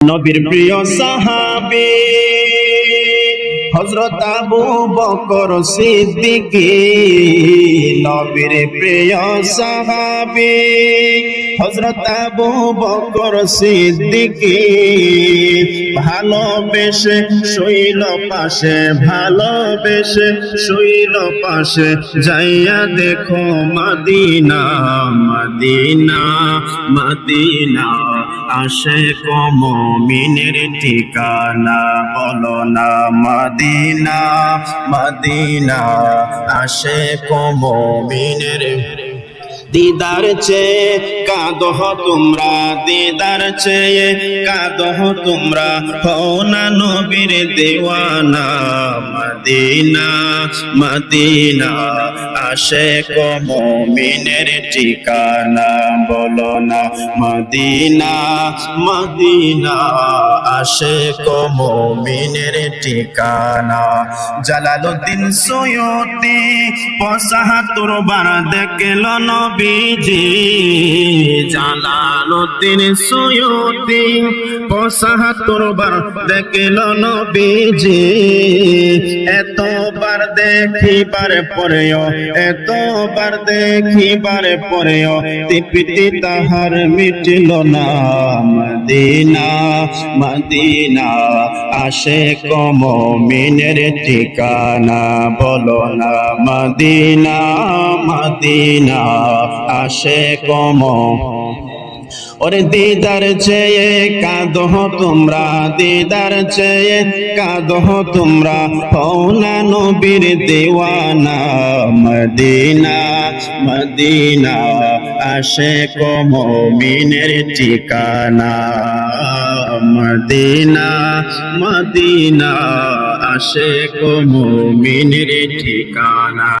নবীর প্রিয় সাহাবি হজরত আবু বকর সিদ্দিকী, নবীর প্রিয় সাহাবি হজরত আবু বকর সিদ্দিকী। ভালোবেসে শৈল পাশে ভালোবেসে শৈল পাশে, যাইয়া দেখো মাদিনা মাদিনা মাদিনা। আসে কমিনের ঠিকানা বলো না মাদিনা মাদিনা। আসে কমিনের দিদার চেয়ে কাঁদহ তোমরা দিদার চেয়ে, কাঁদহ তোমরা হও না নবীর দেওয়ানা। মদিনা মদিনা আসে কমিনের ঠিকানা বলো না। মদিনা মদিনা আসে কমিনের ঠিকানা। জালালুদ্দিন সৈয়দি, পঁচাত্তর বার দেখল নবীজি। জালালুদ্দিন সুয়ুতি পঁচাত্তর বার দেখল নবীজি। এতবার দেখিবার পরেও, এতবার দেখিবার পরেও তৃপ্তি তাহার মিটিল না। মদিনা মদিনা, আসে কমিনের ঠিকানা বলো না। মদিনা মদিনা, আসে কম ওরে দিদার চেয়ে কাঁদহ তোমরা, দিদার চেয়ে কাঁদহ তোমরা। হও না নবীর দেওয়ানা, মদিনা মদিনা আসে কমিনের ঠিকানা। মদিনা মদিনা আসে কমিনের ঠিকানা।